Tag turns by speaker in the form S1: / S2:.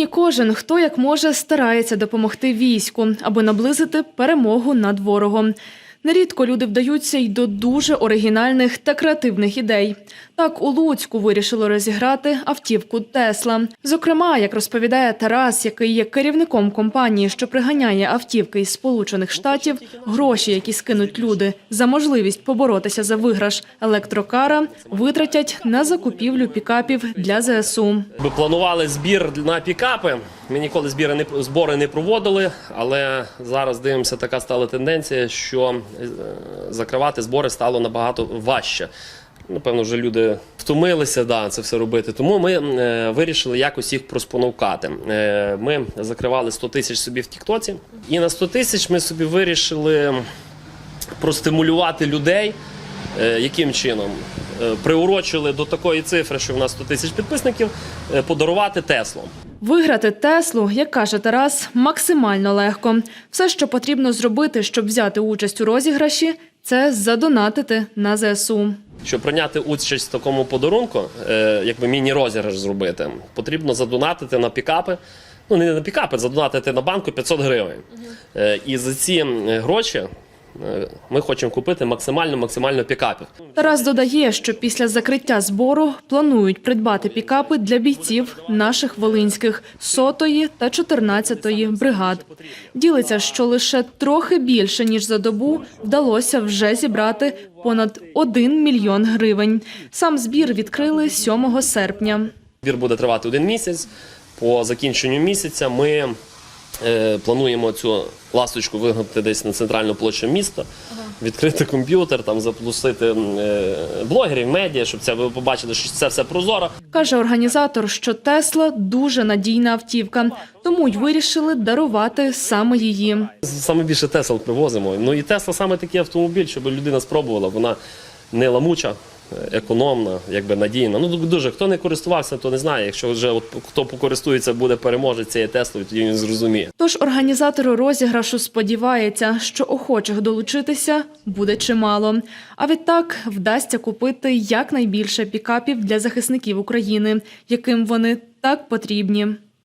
S1: Нині кожен, хто як може, старається допомогти війську, аби наблизити перемогу над ворогом. Нерідко люди вдаються й до дуже оригінальних та креативних ідей. Так у Луцьку вирішили розіграти автівку Тесла. Зокрема, як розповідає Тарас, який є керівником компанії, що приганяє автівки із Сполучених Штатів, гроші, які скинуть люди за можливість поборотися за виграш електрокара, витратять на закупівлю пікапів для ЗСУ.
S2: Ми планували збір на пікапи. Ми ніколи збіри не збори не проводили, але зараз дивимося, така стала тенденція, що закривати збори стало набагато важче. Напевно, вже люди втомилися да, це все робити. Тому ми е, вирішили якось їх проспонукати. Е, ми закривали 100 тисяч собі в Тіктоці, і на 100 тисяч ми собі вирішили простимулювати людей. Е, Яким чином? Е, Приурочили до такої цифри, що в нас 100 тисяч підписників, е, подарувати Теслу.
S1: Виграти Теслу, як каже Тарас, максимально легко. Все, що потрібно зробити, щоб взяти участь у розіграші, це задонатити на ЗСУ.
S2: Щоб прийняти участь в такому подарунку, е, якби міні-розіграш зробити, потрібно задонатити на пікапи. Ну, не на пікапи, задонатити на банку 500 гривень. І за ці гроші ми хочемо купити максимально максимально пікапів.
S1: Тарас додає, що після закриття збору планують придбати пікапи для бійців наших волинських сотої та 14-ї бригад. Ділиться, що лише трохи більше ніж за добу вдалося вже зібрати понад 1 мільйон гривень. Сам збір відкрили 7 серпня.
S2: Збір буде тривати один місяць. По закінченню місяця ми плануємо цю ласточку вигнати десь на центральну площу міста, відкрити комп'ютер, там запросити е, блогерів, медіа, щоб це ви побачили, що це все прозоро.
S1: Каже організатор, що Тесла дуже надійна автівка, тому й вирішили дарувати саме її.
S2: Саме більше Тесл привозимо. Ну і Тесла саме такий автомобіль, щоб людина спробувала. Вона не ламуча, е, економна, якби надійна. Ну дуже хто не користувався, то не знає. Якщо вже от хто покористується, буде переможець цієї Теслою, тоді він зрозуміє.
S1: Тож організатор розіграшу сподівається, що охочих долучитися буде чимало. А відтак вдасться купити якнайбільше пікапів для захисників України, яким вони так потрібні.